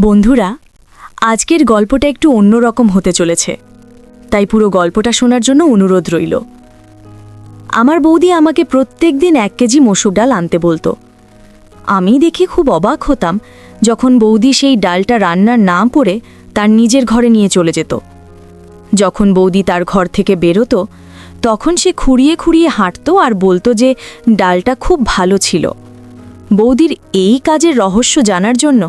বন্ধুরা, আজকের গল্পটা একটু অন্যরকম হতে চলেছে, তাই পুরো গল্পটা শোনার জন্য অনুরোধ রইল। আমার বৌদি আমাকে প্রত্যেক দিন এক কেজি মসুর ডাল আনতে বলতো। আমি দেখে খুব অবাক হতাম যখন বৌদি সেই ডালটা রান্নার না করে তার নিজের ঘরে নিয়ে চলে যেত। যখন বৌদি তার ঘর থেকে বেরোতো, তখন সে খুঁড়িয়ে খুঁড়িয়ে হাঁটতো আর বলতো যে ডালটা খুব ভালো ছিল। বৌদির এই কাজের রহস্য জানার জন্য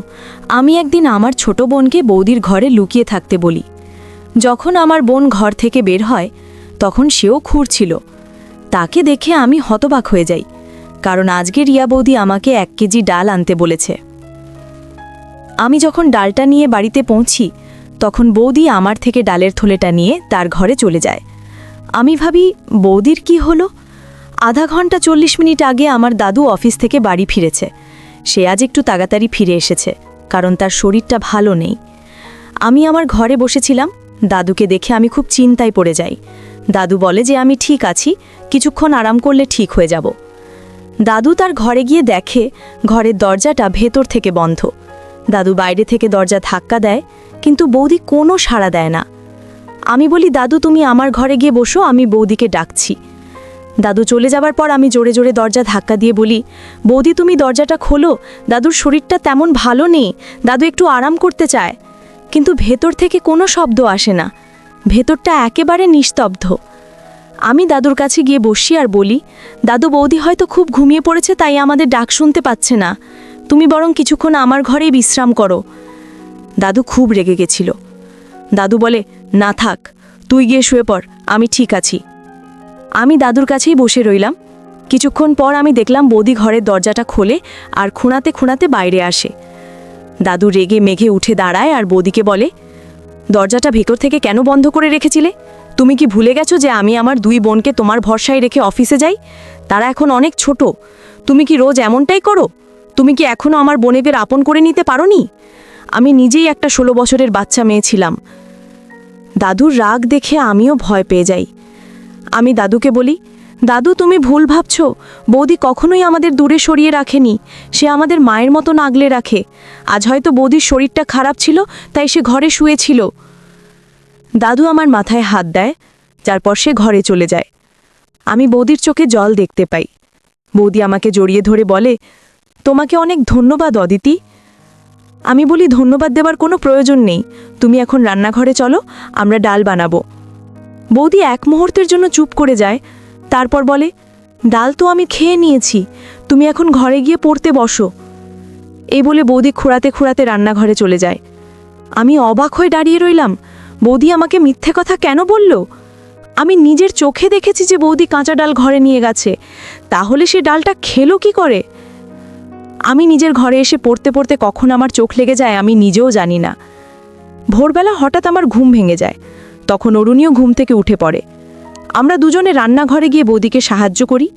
আমি একদিন আমার ছোট বোনকে বৌদির ঘরে লুকিয়ে থাকতে বলি। যখন আমার বোন ঘর থেকে বের হয়, তখন সেও খুঁড়ছিল তাকে দেখে আমি হতবাক হয়ে যাই, কারণ আজকে রিয়া বৌদি আমাকে এক কেজি ডাল আনতে বলেছে। আমি যখন ডালটা নিয়ে বাড়িতে পৌঁছি, তখন বৌদি আমার থেকে ডালের থলেটা নিয়ে তার ঘরে চলে যায়। আমি ভাবি, বৌদির কি হলো? আধা ঘণ্টা চল্লিশ মিনিট আগে আমার দাদু অফিস থেকে বাড়ি ফিরেছে। সে আজ একটু তাড়াতাড়ি ফিরে এসেছে, কারণ তার শরীরটা ভালো নেই। আমি আমার ঘরে বসেছিলাম, দাদুকে দেখে আমি খুব চিন্তায় পড়ে যাই। দাদু বলে যে, আমি ঠিক আছি, কিছুক্ষণ আরাম করলে ঠিক হয়ে যাব। দাদু তার ঘরে গিয়ে দেখে, ঘরের দরজাটা ভেতর থেকে বন্ধ। দাদু বাইরে থেকে দরজা ধাক্কা দেয়, কিন্তু বৌদি কোনো সাড়া দেয় না। আমি বলি, দাদু, তুমি আমার ঘরে গিয়ে বসো, আমি বৌদিকে ডাকছি। দাদু চলে যাবার পর আমি জোরে জোরে দরজা ধাক্কা দিয়ে বলি, বৌদি, তুমি দরজাটা খোলো। দাদুর শরীরটা তেমন ভালো নেই। দাদু একটু আরাম করতে চায়। কিন্তু ভেতর থেকে কোনো শব্দ আসে না। ভেতরটা একেবারে নিস্তব্ধ। আমি দাদুর কাছে গিয়ে বসি আর বলি, দাদু, বৌদি হয়তো খুব ঘুমিয়ে পড়েছে, তাই আমাদের ডাক শুনতে পাচ্ছে না। তুমি বরং কিছুক্ষণ আমার ঘরেই বিশ্রাম করো। দাদু খুব রেগে গেছিল। দাদু বলে, না থাক, তুই গিয়ে শুয়ে পড়, আমি ঠিক আছি। আমি দাদুর কাছেই বসে রইলাম। কিছুক্ষণ পর আমি দেখলাম বৌদি ঘরের দরজাটা খোলে আর খুঁড়াতে খুঁড়াতে বাইরে আসে। দাদু রেগে মেঘে উঠে দাঁড়ায় আর বৌদিকে বলে, দরজাটা ভেতর থেকে কেন বন্ধ করে রেখেছিলে? তুমি কি ভুলে গেছো যে আমি আমার দুই বোনকে তোমার ভরসায় রেখে অফিসে যাই? তারা এখন অনেক ছোট। তুমি কি রোজ এমনটাই করো? তুমি কি এখনও আমার বোনেদের আপন করে নিতে পারোনি? আমি নিজেই একটা ষোলো বছরের বাচ্চা মেয়ে ছিলাম। দাদুর রাগ দেখে আমিও ভয় পেয়ে যাই। আমি দাদুকে বলি, দাদু, তুমি ভুল ভাবছ। বৌদি কখনোই আমাদের দূরে সরিয়ে রাখেনি। সে আমাদের মায়ের মতো আগলে রাখে। আজ হয়তো বৌদির শরীরটা খারাপ ছিল, তাই সে ঘরে শুয়েছিল দাদু আমার মাথায় হাত দেয়, যারপর সে ঘরে চলে যায়। আমি বৌদির চোখে জল দেখতে পাই। বৌদি আমাকে জড়িয়ে ধরে বলে, তোমাকে অনেক ধন্যবাদ, অদিতি। আমি বলি, ধন্যবাদ দেওয়ার কোনো প্রয়োজন নেই। তুমি এখন রান্নাঘরে চলো, আমরা ডাল বানাবো। বৌদি এক মুহূর্তের জন্য চুপ করে যায়। তারপর বলে, ডাল তো আমি খেয়ে নিয়েছি, তুমি এখন ঘরে গিয়ে পড়তে বসো। এই বলে বৌদি খুঁড়াতে খুঁড়াতে রান্নাঘরে চলে যায়। আমি অবাক হয়ে দাঁড়িয়ে রইলাম, বৌদি আমাকে মিথ্যে কথা কেন বলল? আমি নিজের চোখে দেখেছি যে বৌদি কাঁচা ডাল ঘরে নিয়ে গেছে, তাহলে সে ডালটা খেলো কি করে? আমি নিজের ঘরে এসে পড়তে পড়তে কখন আমার চোখ লেগে যায় আমি নিজেও জানি না। ভোরবেলা হঠাৎ আমার ঘুম ভেঙে যায়। তখন অরুণীও ঘুম থেকে উঠে পড়ে। আমরা দুজনে রান্নাঘরে গিয়ে বৌদিকে সাহায্য করি।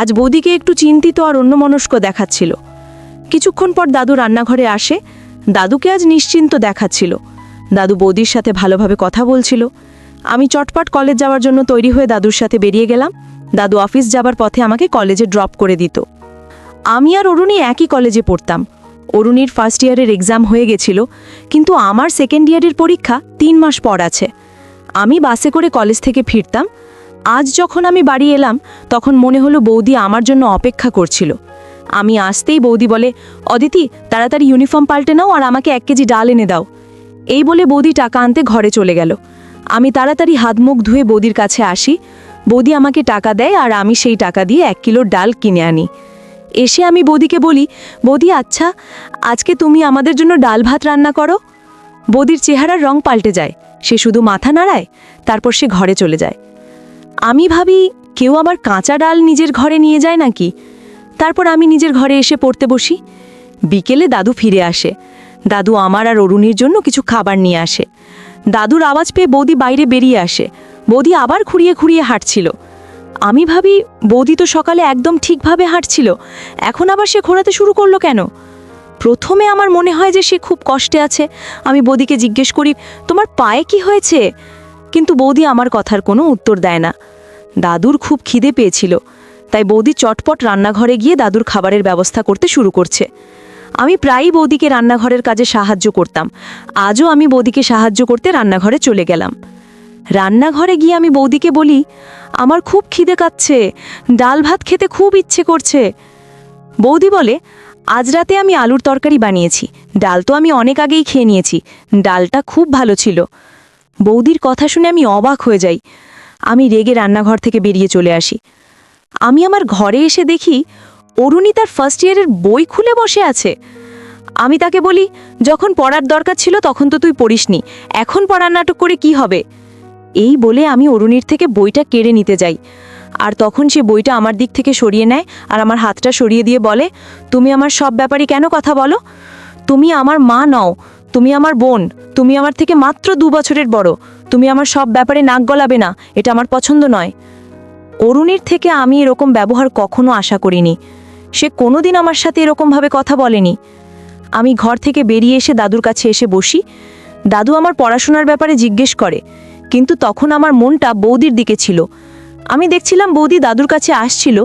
আজ বৌদিকে একটু চিন্তিত আর অন্যমনস্ক দেখাচ্ছিল। কিছুক্ষণ পর দাদু রান্নাঘরে আসে। দাদুকে আজ নিশ্চিন্ত দেখাচ্ছিল। দাদু বৌদির সাথে ভালোভাবে কথা বলছিল। আমি চটপট কলেজ যাওয়ার জন্য তৈরি হয়ে দাদুর সাথে বেরিয়ে গেলাম। দাদু অফিস যাবার পথে আমাকে কলেজে ড্রপ করে দিত। আমি আর অরুণী একই কলেজে পড়তাম। অরুণীর ফার্স্ট ইয়ারের এক্সাম হয়ে গেছিল, কিন্তু আমার সেকেন্ড ইয়ারের পরীক্ষা তিন মাস পর আছে। আমি বাসে করে কলেজ থেকে ফিরতাম। আজ যখন আমি বাড়ি এলাম, তখন মনে হলো বৌদি আমার জন্য অপেক্ষা করছিল। আমি আসতেই বৌদি বলে, অদিতি, তাড়াতাড়ি ইউনিফর্ম পাল্টে নাও আর আমাকে এক কেজি ডাল এনে দাও। এই বলে বৌদি টাকা আনতে ঘরে চলে গেল। আমি তাড়াতাড়ি হাত মুখ ধুয়ে বৌদির কাছে আসি। বৌদি আমাকে টাকা দেয় আর আমি সেই টাকা দিয়ে এক কিলো ডাল কিনে আনি। এসে আমি বৌদিকে বলি, বৌদি আচ্ছা আজকে তুমি আমাদের জন্য ডাল ভাত রান্না করো? বৌদির চেহারার রং পাল্টে যায়। সে শুধু মাথা নাড়ায়, তারপর সে ঘরে চলে যায়। আমি ভাবি, কেউ আবার কাঁচা ডাল নিজের ঘরে নিয়ে যায় নাকি? তারপর আমি নিজের ঘরে এসে পড়তে বসি। বিকেলে দাদু ফিরে আসে। দাদু আমার আর অরুণীর জন্য কিছু খাবার নিয়ে আসে। দাদুর আওয়াজ পেয়ে বৌদি বাইরে বেরিয়ে আসে। বৌদি আবার খুঁড়িয়ে খুঁড়িয়ে হাঁটছিল। আমি ভাবি, বৌদি তো সকালে একদম ঠিকভাবে হাঁটছিল। এখন আবার সে ঘোরাতে শুরু করল কেন? প্রথমে আমার মনে হয় যে সে খুব কষ্টে আছে। আমি বৌদিকে জিজ্ঞেস করি, তোমার পায়ে কি হয়েছে? কিন্তু বৌদি আমার কথার কোনো উত্তর দেয় না। দাদুর খুব খিদে পেয়েছিল, তাই বৌদি চটপট রান্নাঘরে গিয়ে দাদুর খাবারের ব্যবস্থা করতে শুরু করছে। আমি প্রায়ই বৌদিকে রান্নাঘরের কাজে সাহায্য করতাম। আজও আমি বৌদিকে সাহায্য করতে রান্নাঘরে চলে গেলাম। রান্নাঘরে গিয়ে আমি বৌদিকে বলি, আমার খুব খিদে কাচ্ছে, ডাল ভাত খেতে খুব ইচ্ছে করছে। বৌদি বলে আজ রাতে আমি আলুর তরকারি বানিয়েছি। ডাল তো আমি অনেক আগেই খেয়ে নিয়েছি। ডালটা খুব ভালো ছিল। বৌদির কথা শুনে আমি অবাক হয়ে যাই। আমি রেগে রান্নাঘর থেকে বেরিয়ে চলে আসি। আমি আমার ঘরে এসে দেখি অরুণী তার ফার্স্ট ইয়ারের বই খুলে বসে আছে। আমি তাকে বলি, যখন পড়ার দরকার ছিল তখন তো তুই পড়িসনি। এখন পড়ার নাটক করে কি হবে? এই বলে আমি অরুণীর থেকে বইটা কেড়ে নিতে যাই। আর তখন সে বইটা আমার দিক থেকে সরিয়ে নেয় আর আমার হাতটা সরিয়ে দিয়ে বলে, তুমি আমার সব ব্যাপারে কেন কথা বলো? তুমি আমার মা নও, তুমি আমার বোন, তুমি আমার থেকে মাত্র দু বছরের বড়, তুমি আমার সব ব্যাপারে নাক গলাবে না, এটা আমার পছন্দ নয়। অরুণীর থেকে আমি এরকম ব্যবহার কখনো আশা করিনি। সে কোনোদিন আমার সাথে এরকমভাবে কথা বলেনি। আমি ঘর থেকে বেরিয়ে এসে দাদুর কাছে এসে বসি। দাদু আমার পড়াশোনার ব্যাপারে জিজ্ঞেস করে, কিন্তু তখন আমার মনটা বৌদির দিকে ছিল। আমি দেখছিলাম বৌদি দাদুর কাছে আসছিল।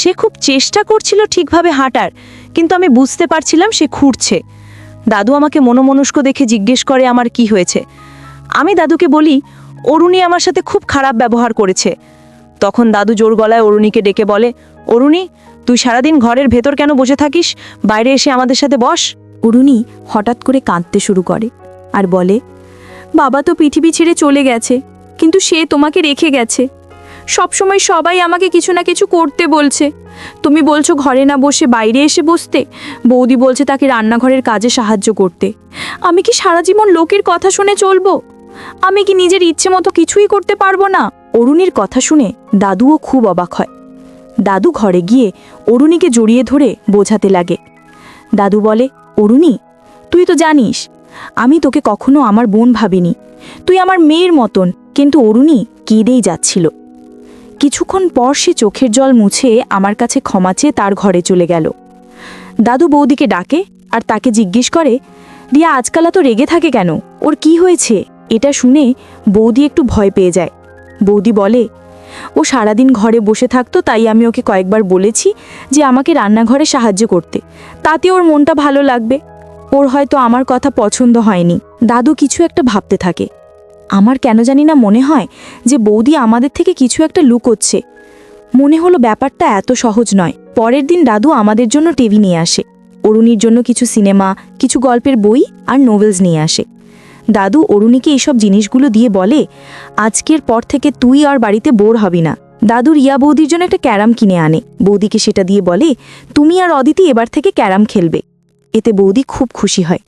সে খুব চেষ্টা করছিল ঠিকভাবে হাঁটার, কিন্তু আমি বুঝতে পারছিলাম সে খুঁড়ছে। দাদু আমাকে মনোমনস্ক দেখে জিজ্ঞেস করে, আমার কি হয়েছে? আমি দাদুকে বলি, অরুণী আমার সাথে খুব খারাপ ব্যবহার করেছে। তখন দাদু জোর গলায় অরুণীকে ডেকে বলে, অরুণী, তুই সারাদিন ঘরের ভেতর কেন বসে থাকিস? বাইরে এসে আমাদের সাথে বস। অরুণী হঠাৎ করে কাঁদতে শুরু করে আর বলে, বাবা তো পৃথিবী ছেড়ে চলে গেছে, কিন্তু সে তোমাকে রেখে গেছে। সবসময় সবাই আমাকে কিছু না কিছু করতে বলছে। তুমি বলছো ঘরে না বসে বাইরে এসে বসতে? বৌদি বলছে তাকে রান্নাঘরের কাজে সাহায্য করতে। আমি কি সারা জীবন লোকের কথা শুনে চলবো? আমি কি নিজের ইচ্ছে মতো কিছুই করতে পারব না? অরুণীর কথা শুনে দাদুও খুব অবাক হয়। দাদু ঘরে গিয়ে অরুণীকে জড়িয়ে ধরে বোঝাতে লাগে। দাদু বলে, অরুণী, তুই তো জানিস, আমি তোকে কখনো আমার বোন ভাবিনি। তুই আমার মেয়ের মতন, কিন্তু অরুণী কেঁদেই যাচ্ছিল। কিছুক্ষণ পর সে চোখের জল মুছে আমার কাছে ক্ষমা চেয়ে তার ঘরে চলে গেল। দাদু বৌদিকে ডাকে আর তাকে জিজ্ঞেস করে, রিয়া, আজকাল তো রেগে থাকে কেন? ওর কি হয়েছে? এটা শুনে বৌদি একটু ভয় পেয়ে যায়। বৌদি বলে, ও সারাদিন ঘরে বসে থাকতো, তাই আমি ওকে কয়েকবার বলেছি যে আমাকে রান্নাঘরে সাহায্য করতে। তাতে ওর মনটা ভালো লাগবে। ওর হয়তো আমার কথা পছন্দ হয়নি। দাদু কিছু একটা ভাবতে থাকে। আমার কেন জানি না মনে হয় যে বৌদি আমাদের থেকে কিছু একটা লুকোচ্ছে। মনে হলো ব্যাপারটা এত সহজ নয়। পরের দিন দাদু আমাদের জন্য টিভি নিয়ে আসে। অরুণীর জন্য কিছু সিনেমা, কিছু গল্পের বই আর নোভেলস নিয়ে আসে। দাদু অরুণীকে এইসব জিনিসগুলো দিয়ে বলে, আজকের পর থেকে তুই আর বাড়িতে বোর হবি না। দাদু রিয়া বৌদির জন্য একটা ক্যারাম কিনে আনে। বৌদিকে সেটা দিয়ে বলে, তুমি আর অদিতি এবার থেকে ক্যারাম খেলবে। এতে বৌদি খুব খুশি হয়।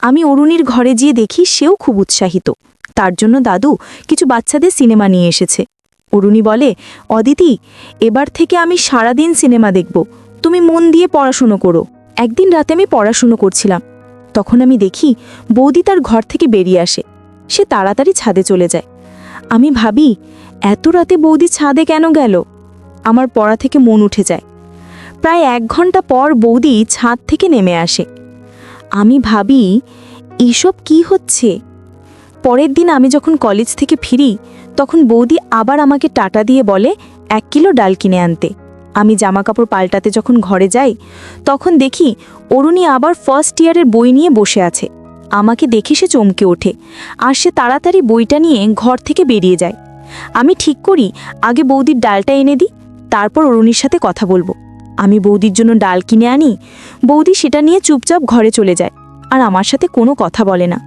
আমি অরুণীর ঘরে গিয়ে দেখি সেও খুব উৎসাহিত। তার জন্য দাদু কিছু বাচ্চাদের সিনেমা নিয়ে এসেছে। অরুণী বলে, অদিতি, এবার থেকে আমি সারাদিন সিনেমা দেখব। তুমি মন দিয়ে পড়াশুনো করো। একদিন রাতে আমি পড়াশুনো করছিলাম। তখন আমি দেখি বৌদি তার ঘর থেকে বেরিয়ে আসে। সে তাড়াতাড়ি ছাদে চলে যায়। আমি ভাবি, এত রাতে বৌদি ছাদে কেন গেল? আমার পড়া থেকে মন উঠে যায়। প্রায় এক ঘণ্টা পর বৌদি ছাদ থেকে নেমে আসে। আমি ভাবি, এসব কি হচ্ছে? পরের দিন আমি যখন কলেজ থেকে ফিরি, তখন বৌদি আবার আমাকে টাটা দিয়ে বলে, এক কিলো ডাল কিনে আনতে। আমি জামা কাপড় পাল্টাতে যখন ঘরে যাই, তখন দেখি অরুণী আবার ফার্স্ট ইয়ারের বই নিয়ে বসে আছে। আমাকে দেখে সে চমকে ওঠে, আর সে তাড়াতাড়ি বইটা নিয়ে ঘর থেকে বেরিয়ে যায়। আমি ঠিক করি, আগে বৌদির ডালটা এনে দিই, তারপর অরুণীর সাথে কথা বলব। আমি বৌদির জন্য ডাল কিনে আনি, বৌদি সেটা নিয়ে চুপচাপ ঘরে চলে যায়, আর আমার সাথে কোনো কথা বলে না।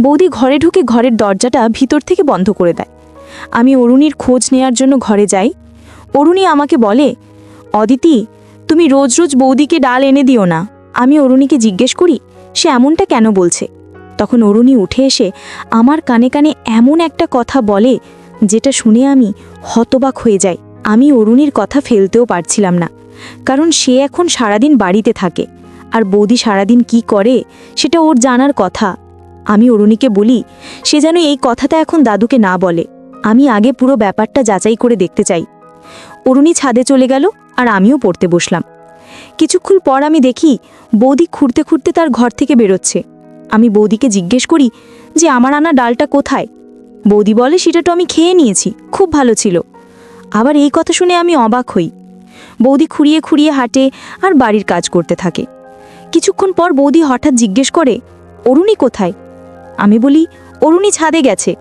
বৌদি ঘরে ঢুকে ঘরের দরজাটা ভিতর থেকে বন্ধ করে দেয়। আমি অরুণীর খোঁজ নেয়ার জন্য ঘরে যাই। অরুণী আমাকে বলে, অদিতি, তুমি রোজ রোজ বৌদিকে ডাল এনে দিও না। আমি অরুণীকে জিজ্ঞেস করি, সে এমনটা কেন বলছে? তখন অরুণী উঠে এসে আমার কানে কানে এমন একটা কথা বলে, যেটা শুনে আমি হতবাক হয়ে যাই। আমি অরুণীর কথা ফেলতেও পারছিলাম না, কারণ সে এখন সারাদিন বাড়িতে থাকে। আর বৌদি সারাদিন কি করে, সেটা ওর জানার কথা। আমি অরুণীকে বলি, সে যেন এই কথাটা এখন দাদুকে না বলে। আমি আগে পুরো ব্যাপারটা যাচাই করে দেখতে চাই। অরুণী ছাদে চলে গেল আর আমিও পড়তে বসলাম। কিছুক্ষণ পর আমি দেখি, বৌদি খুঁড়তে খুঁড়তে তার ঘর থেকে বেরোচ্ছে। আমি বৌদিকে জিজ্ঞেস করি, যে আমার আনা ডালটা কোথায়? বৌদি বলে, সেটা তো আমি খেয়ে নিয়েছি, খুব ভালো ছিল। আবার এই কথা শুনে আমি অবাক হই। বৌদি খুঁড়িয়ে খুঁড়িয়ে হাঁটে আর বাড়ির কাজ করতে থাকে। কিছুক্ষণ পর বৌদি হঠাৎ জিজ্ঞেস করে, অরুণী কোথায়? আমি বলি, অরুণী ছাদে গেছে।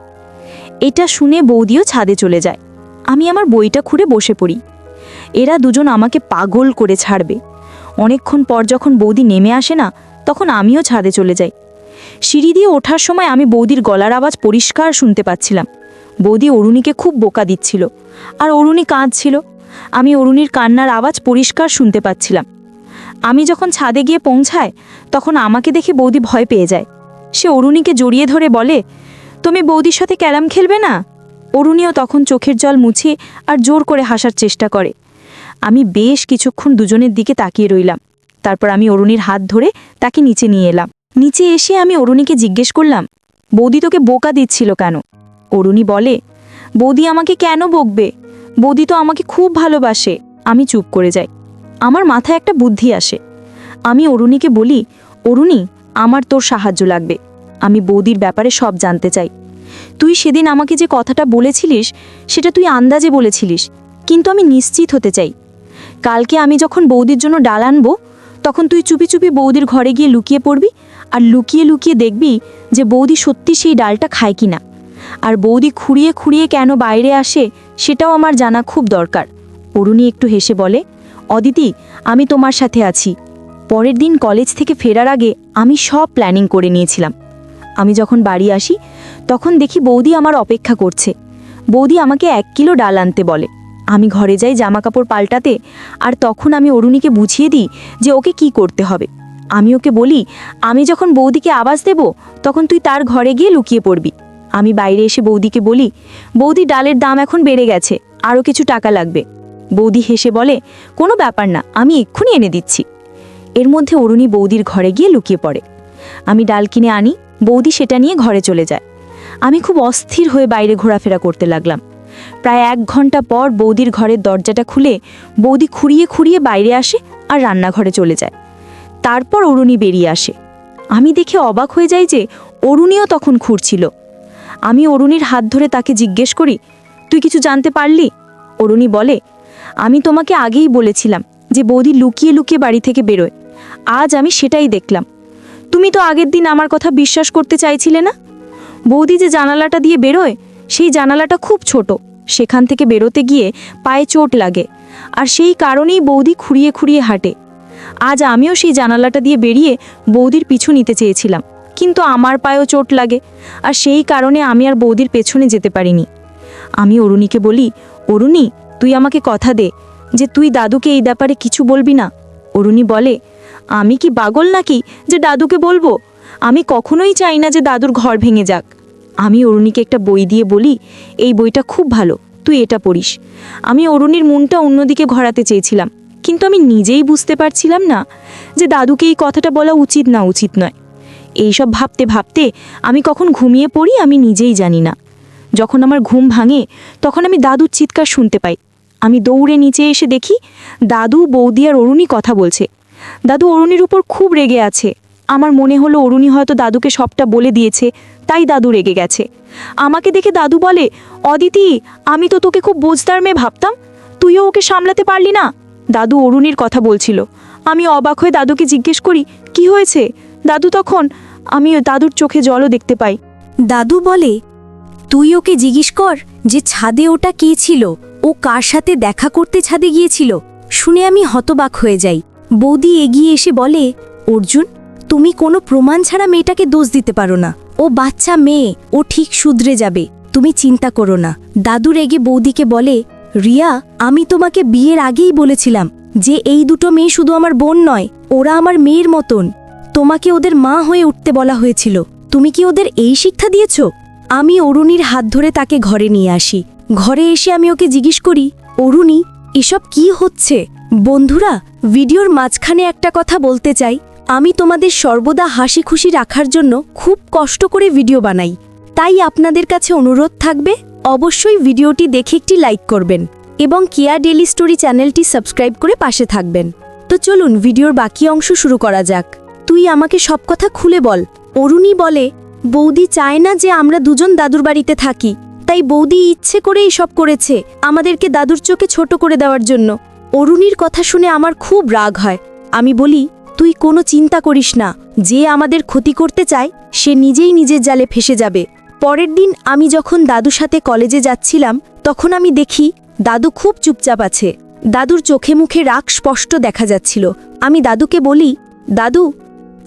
এটা শুনে বৌদিও ছাদে চলে যায়। আমি আমার বইটা খুঁড়ে বসে পড়ি। এরা দুজন আমাকে পাগল করে ছাড়বে। অনেকক্ষণ পর যখন বৌদি নেমে আসে না, তখন আমিও ছাদে চলে যাই। সিঁড়ি দিয়ে ওঠার সময় আমি বৌদির গলার আওয়াজ পরিষ্কার শুনতে পাচ্ছিলাম। বৌদি অরুণীকে খুব বোকা দিচ্ছিল। আর অরুণী কাঁদছিল। আমি অরুণীর কান্নার আওয়াজ পরিষ্কার শুনতে পাচ্ছিলাম। আমি যখন ছাদে গিয়ে পৌঁছায় তখন আমাকে দেখে বৌদি ভয় পেয়ে যায়। সে অরুণীকে জড়িয়ে ধরে বলে, তুমি বৌদির সাথে ক্যারাম খেলবে না? অরুণীও তখন চোখের জল মুছে আর জোর করে হাসার চেষ্টা করে। আমি বেশ কিছুক্ষণ দুজনের দিকে তাকিয়ে রইলাম। তারপর আমি অরুণীর হাত ধরে তাকে নিচে নিয়ে এলাম। নিচে এসে আমি অরুণীকে জিজ্ঞেস করলাম, বৌদি তোকে বোকা দিচ্ছিল কেন? অরুণী বলে, বৌদি আমাকে কেন বকবে? বৌদি তো আমাকে খুব ভালোবাসে। আমি চুপ করে যাই। আমার মাথায় একটা বুদ্ধি আসে। আমি অরুণীকে বলি, অরুণী আমার তোর সাহায্য লাগবে। আমি বৌদির ব্যাপারে সব জানতে চাই। তুই সেদিন আমাকে যে কথাটা বলেছিলিস, সেটা তুই আন্দাজে বলেছিলিস, কিন্তু আমি নিশ্চিত হতে চাই। কালকে আমি যখন বৌদির জন্য ডাল আনব, তখন তুই চুপি চুপি বৌদির ঘরে গিয়ে লুকিয়ে পড়বি আর লুকিয়ে লুকিয়ে দেখবি যে বৌদি সত্যি সেই ডালটা খায় কি না আর বৌদি খুঁড়িয়ে খুঁড়িয়ে কেন বাইরে আসে, সেটাও আমার জানা খুব দরকার। অরুণী একটু হেসে বলে, অদিতি, আমি তোমার সাথে আছি। পরের দিন কলেজ থেকে ফেরার আগে আমি সব প্ল্যানিং করে নিয়েছিলাম। আমি যখন বাড়ি আসি, তখন দেখি বৌদি আমার অপেক্ষা করছে। বৌদি আমাকে এক কিলো ডাল আনতে বলে। আমি ঘরে যাই জামা কাপড় পাল্টাতে, আর তখন আমি অরুণীকে বুঝিয়ে দিই যে ওকে কি করতে হবে। আমি ওকে বলি, আমি যখন বৌদিকে আওয়াজ দেব, তখন তুই তার ঘরে গিয়ে লুকিয়ে পড়বি। আমি বাইরে এসে বৌদিকে বলি, বৌদি, ডালের দাম এখন বেড়ে গেছে, আরও কিছু টাকা লাগবে। বৌদি হেসে বলে, কোনো ব্যাপার না, আমি এক্ষুনি এনে দিচ্ছি। এর মধ্যে অরুণী বৌদির ঘরে গিয়ে লুকিয়ে পড়ে। আমি ডাল কিনে আনি, বৌদি সেটা নিয়ে ঘরে চলে যায়। আমি খুব অস্থির হয়ে বাইরে ঘোরাফেরা করতে লাগলাম। প্রায় এক ঘণ্টা পর বৌদির ঘরের দরজাটা খুলে বৌদি খুঁড়িয়ে খুঁড়িয়ে বাইরে আসে আর রান্নাঘরে চলে যায়। তারপর অরুণী বেরিয়ে আসে। আমি দেখে অবাক হয়ে যাই যে অরুণীও তখন খুঁড়ছিল। আমি অরুণীর হাত ধরে তাকে জিজ্ঞেস করি, তুই কিছু জানতে পারলি? অরুণী বলে, আমি তোমাকে আগেই বলেছিলাম যে বৌদি লুকিয়ে লুকিয়ে বাড়ি থেকে বেরোয়। আজ আমি সেটাই দেখলাম। তুমি তো আগের দিন আমার কথা বিশ্বাস করতে চাইছিলে না? বৌদি যে জানালাটা দিয়ে বেরোয়, সেই জানালাটা খুব ছোট। সেখান থেকে বেরোতে গিয়ে পায়ে চোট লাগে। আর সেই কারণেই বৌদি খুঁড়িয়ে খুঁড়িয়ে হাঁটে। আজ আমিও সেই জানালাটা দিয়ে বেরিয়ে বৌদির পিছু নিতে চেয়েছিলাম। কিন্তু আমার পায়েও চোট লাগে। আর সেই কারণে আমি আর বৌদির পেছনে যেতে পারিনি। আমি অরুণীকে বলি, অরুণী, তুই আমাকে কথা দে। যে তুই দাদুকে এই ব্যাপারে কিছু বলবি না? অরুণী বলে আমি কি পাগল নাকি যে দাদুকে বলব? আমি কখনোই চাই না যে দাদুর ঘর ভেঙে যাক। আমি অরুণীকে একটা বই দিয়ে বলি, এই বইটা খুব ভালো, তুই এটা পড়িস। আমি অরুণীর মনটা অন্যদিকে ঘোরাতে চেয়েছিলাম, কিন্তু আমি নিজেই বুঝতে পারছিলাম না যে দাদুকে এই কথাটা বলা উচিত না উচিত নয়। এইসব ভাবতে ভাবতে আমি কখন ঘুমিয়ে পড়ি আমি নিজেই জানি না। যখন আমার ঘুম ভাঙে, তখন আমি দাদুর চিৎকার শুনতে পাই। আমি দৌড়ে নিচে এসে দেখি, দাদু বৌদি আর অরুণী কথা বলছে। দাদু অরুণীর উপর খুব রেগে আছে। আমার মনে হলো অরুণী হয়তো দাদুকে সবটা বলে দিয়েছে, তাই দাদু রেগে গেছে। আমাকে দেখে দাদু বলে, অদিতি, আমি তো তোকে খুব বোঝদার মেয়ে ভাবতাম। তুইও ওকে সামলাতে পারলি না? দাদু অরুণীর কথা বলছিল। আমি অবাক হয়ে দাদুকে জিজ্ঞেস করি, কি হয়েছে? দাদু তখন, আমি দাদুর চোখে জলও দেখতে পাই। দাদু বলে, তুই ওকে জিজ্ঞেস কর যে ছাদে ওটা কে ছিল? ও কার সাথে দেখা করতে ছাদে গিয়েছিল? শুনে আমি হতবাক হয়ে যাই। বৌদি এগিয়ে এসে বলে, অর্জুন, তুমি কোনো প্রমাণ ছাড়া মেয়েটাকে দোষ দিতে পারো না। ও বাচ্চা মেয়ে, ও ঠিক শুধরে যাবে। তুমি চিন্তা করো না। দাদু রেগে বৌদিকে বলে, রিয়া, আমি তোমাকে বিয়ের আগেই বলেছিলাম যে এই দুটো মেয়ে শুধু আমার বোন নয়, ওরা আমার মেয়ের মতন। তোমাকে ওদের মা হয়ে উঠতে বলা হয়েছিল। তুমি কি ওদের এই শিক্ষা দিয়েছ? আমি অরুণীর হাত ধরে তাকে ঘরে নিয়ে আসি। ঘরে এসে আমি ওকে জিজ্ঞেস করি, অরুণী, এসব কি হচ্ছে? বন্ধুরা, ভিডিওর মাঝখানে একটা কথা বলতে চাই। আমি তোমাদের সর্বদা হাসি খুশি রাখার জন্য খুব কষ্ট করে ভিডিও বানাই। তাই আপনাদের কাছে অনুরোধ থাকবে, অবশ্যই ভিডিওটি দেখে একটি লাইক করবেন এবং কেয়া ডেলি স্টোরি চ্যানেলটি সাবস্ক্রাইব করে পাশে থাকবেন। তো চলুন, ভিডিওর বাকি অংশ শুরু করা যাক। তুই আমাকে সব কথা খুলে বল। অরুণী বলে, বৌদি চায় না যে আমরা দুজন দাদুর বাড়িতে থাকি। তাই বৌদি ইচ্ছে করে সব করেছে আমাদেরকে দাদুর চোখে ছোট করে দেওয়ার জন্য। অরুণীর কথা শুনে আমার খুব রাগ হয়। আমি বলি, তুই কোনো চিন্তা করিস না। যে আমাদের ক্ষতি করতে চায়, সে নিজেই নিজের জালে ফেসে যাবে। পরের দিন আমি যখন দাদুর সাথে কলেজে যাচ্ছিলাম, তখন আমি দেখি, দাদু খুব চুপচাপ আছে। দাদুর চোখে মুখে রাগ স্পষ্ট দেখা যাচ্ছিল। আমি দাদুকে বলি, দাদু,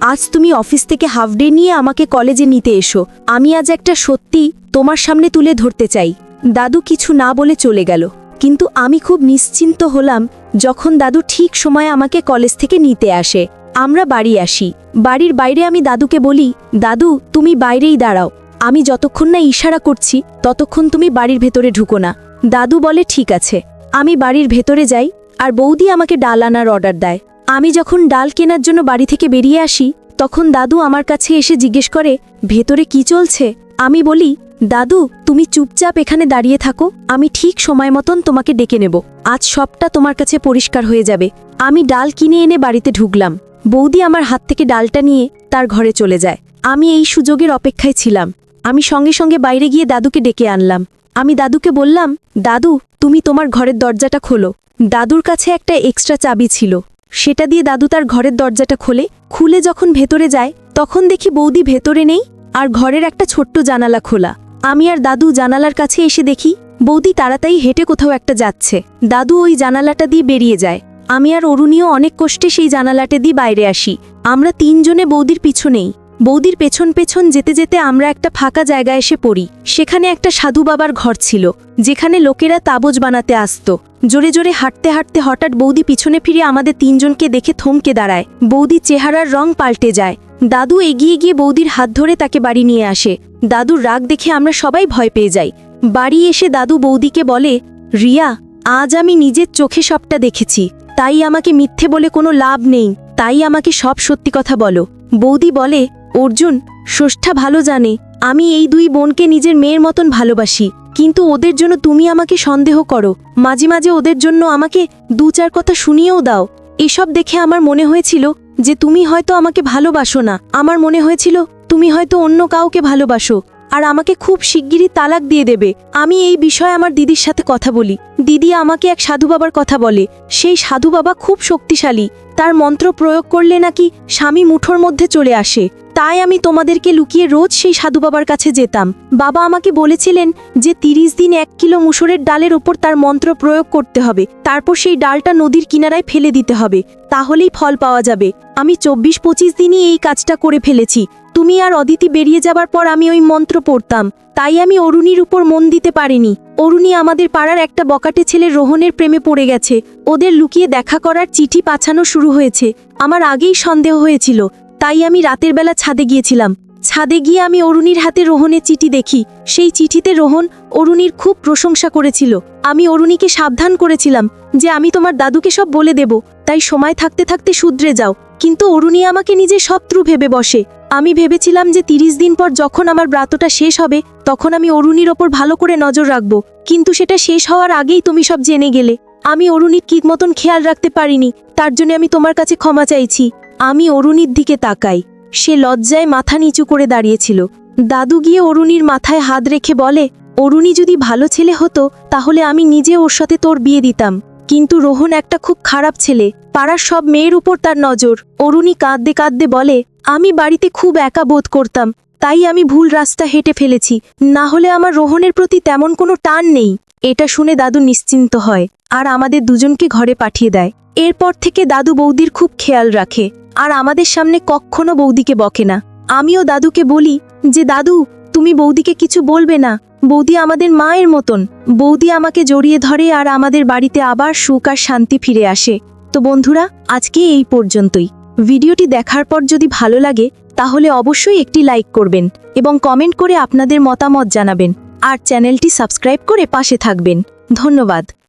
আজ তুমি অফিস থেকে হাফ ডে নিয়ে আমাকে কলেজে নিতে এসো। আমি আজ একটা সত্যি তোমার সামনে তুলে ধরতে চাই। দাদু কিছু না বলে চলে গেল। কিন্তু আমি খুব নিশ্চিন্ত হলাম যখন দাদু ঠিক সময়ে আমাকে কলেজ থেকে নিতে আসে। আমরা বাড়ি আসি। বাড়ির বাইরে আমি দাদুকে বলি, দাদু, তুমি বাইরেই দাঁড়াও। আমি যতক্ষণ না ইশারা করছি, ততক্ষণ তুমি বাড়ির ভেতরে ঢুকো না। দাদু বলে, ঠিক আছে। আমি বাড়ির ভেতরে যাই আর বৌদি আমাকে ডাল আনার অর্ডার দেয়। আমি যখন ডাল কেনার জন্য বাড়ি থেকে বেরিয়ে আসি, তখন দাদু আমার কাছে এসে জিজ্ঞেস করে, ভেতরে কি চলছে? আমি বলি দাদু, তুমি চুপচাপ এখানে দাঁড়িয়ে থাকো। আমি ঠিক সময় মতন তোমাকে ডেকে নেব। আজ সবটা তোমার কাছে পরিষ্কার হয়ে যাবে। আমি ডাল কিনে এনে বাড়িতে ঢুকলাম। বৌদি আমার হাত থেকে ডালটা নিয়ে তার ঘরে চলে যায়। আমি এই সুযোগের অপেক্ষায় ছিলাম। আমি সঙ্গে সঙ্গে বাইরে গিয়ে দাদুকে ডেকে আনলাম। আমি দাদুকে বললাম, দাদু, তুমি তোমার ঘরের দরজাটা খোলো। দাদুর কাছে একটা এক্সট্রা চাবি ছিল। সেটা দিয়ে দাদু তার ঘরের দরজাটা খোলে। খুলে যখন ভেতরে যায়, তখন দেখি বৌদি ভেতরে নেই আর ঘরের একটা ছোট্ট জানালা খোলা। আমি আর দাদু জানালার কাছে এসে দেখি, বৌদি তাড়াতাড়ি হেঁটে কোথাও একটা যাচ্ছে। দাদু ওই জানালাটা দিয়ে বেরিয়ে যায়। আমি আর অরুণীয় অনেক কষ্টে সেই জানালাটা দিয়ে বাইরে আসি। আমরা তিনজনে বৌদির পিছু নেই। বৌদির পেছন পেছন যেতে যেতে আমরা একটা ফাঁকা জায়গায় এসে পড়ি। সেখানে একটা সাধু বাবার ঘর ছিল, যেখানে লোকেরা তাবজ বানাতে আসত। জোরে জোরে হাঁটতে হাঁটতে হঠাৎ বৌদি পিছনে ফিরে আমাদের তিনজনকে দেখে থমকে দাঁড়ায়। বৌদির চেহারার রং পাল্টে যায়। দাদু এগিয়ে গিয়ে বৌদির হাত ধরে তাকে বাড়ি নিয়ে আসে। দাদুর রাগ দেখে আমরা সবাই ভয় পেয়ে যাই। বাড়ি এসে দাদু বৌদিকে বলে, রিয়া, আজ আমি নিজের চোখে সবটা দেখেছি। তাই আমাকে মিথ্যে বলে কোনো লাভ নেই। তাই আমাকে সব সত্যি কথা বলো। বৌদি বলে, অর্জুন ষষ্ঠা ভালো জানে। আমি এই দুই বোনকে নিজের মেয়ের মতন ভালোবাসি। কিন্তু ওদের জন্য তুমি আমাকে সন্দেহ করো। মাঝে মাঝে ওদের জন্য আমাকে দু চার কথা শুনিয়েও দাও। এসব দেখে আমার মনে হয়েছিল যে তুমি হয়তো আমাকে ভালোবাসো না। আমার মনে হয়েছিল তুমি হয়তো অন্য কাউকে ভালোবাসো। আর আমাকে খুব শিগগিরই তালাক দিয়ে দেবে। আমি এই বিষয়ে আমার দিদির সাথে কথা বলি। দিদি আমাকে এক সাধু বাবার কথা বলে। সেই সাধু বাবা খুব শক্তিশালী। তার মন্ত্র প্রয়োগ করলে নাকি স্বামী মুঠোর মধ্যে চলে আসে। তাই আমি তোমাদেরকে লুকিয়ে রোজ সেই সাধু বাবার কাছে যেতাম। বাবা আমাকে বলেছিলেন যে তিরিশ দিন এক কিলো মুসুরের ডালের ওপর তার মন্ত্র প্রয়োগ করতে হবে। তারপর সেই ডালটা নদীর কিনারায় ফেলে দিতে হবে। তাহলেই ফল পাওয়া যাবে। আমি চব্বিশ পঁচিশ দিনই এই কাজটা করে ফেলেছি। তুমি আর অদিতি বেরিয়ে যাবার পর আমি ওই মন্ত্র পড়তাম। তাই আমি অরুণীর উপর মন দিতে পারিনি। অরুণী আমাদের পাড়ার একটা বকাটে ছেলে রোহনের প্রেমে পড়ে গেছে। ওদের লুকিয়ে দেখা করার চিঠি পাছানো শুরু হয়েছে। আমার আগেই সন্দেহ হয়েছিল। তাই আমি রাতের বেলা ছাদে গিয়েছিলাম। ছাদে গিয়ে আমি অরুণীর হাতে রোহনের চিঠি দেখি। সেই চিঠিতে রোহন অরুণীর খুব প্রশংসা করেছিল। আমি অরুণীকে সাবধান করেছিলাম যে আমি তোমার দাদুকে সব বলে দেব। তাই সময় থাকতে থাকতে শুধরে যাও। কিন্তু অরুণী আমাকে নিজে শত্রু ভেবে বসে। আমি ভেবেছিলাম যে তিরিশ দিন পর যখন আমার ব্রাতটা শেষ হবে, তখন আমি অরুণীর ওপর ভালো করে নজর রাখব। কিন্তু সেটা শেষ হওয়ার আগেই তুমি সব জেনে গেলে। আমি অরুণীর কি মতন খেয়াল রাখতে পারিনি, তার জন্য আমি তোমার কাছে ক্ষমা চাইছি। আমি অরুণীর দিকে তাকাই। সে লজ্জায় মাথা নিচু করে দাঁড়িয়েছিল। দাদু গিয়ে অরুণীর মাথায় হাত রেখে বলে, অরুণী যদি ভালো ছেলে হতো, তাহলে আমি নিজে ওর সাথে তোর বিয়ে দিতাম। কিন্তু রোহন একটা খুব খারাপ ছেলে। পাড়ার সব মেয়ের উপর তার নজর। অরুণী কাঁদতে কাঁদতে বলে, আমি বাড়িতে খুব একা বোধ করতাম, তাই আমি ভুল রাস্তা হেঁটে ফেলেছি। না হলে আমার রোহনের প্রতি তেমন কোনো টান নেই। এটা শুনে দাদু নিশ্চিন্ত হয়, আর আমাদের দুজনকে ঘরে পাঠিয়ে দেয়। এরপর থেকে দাদু বৌদির খুব খেয়াল রাখে, আর আমাদের সামনে কখনো বৌদিকে বকে না। আমিও দাদুকে বলি যে, দাদু তুমি বৌদিকে কিছু বলবে না। বৌদি আমাদের মায়ের মতন। বৌদি আমাকে জড়িয়ে ধরে আর আমাদের বাড়িতে আবার সুখ আর শান্তি ফিরে আসে। তো বন্ধুরা, আজকে এই পর্যন্তই। ভিডিওটি দেখার পর যদি ভালো লাগে, তাহলে অবশ্যই একটি লাইক করবেন এবং কমেন্ট করে আপনাদের মতামত জানাবেন। আর চ্যানেলটি সাবস্ক্রাইব করে পাশে থাকবেন। ধন্যবাদ।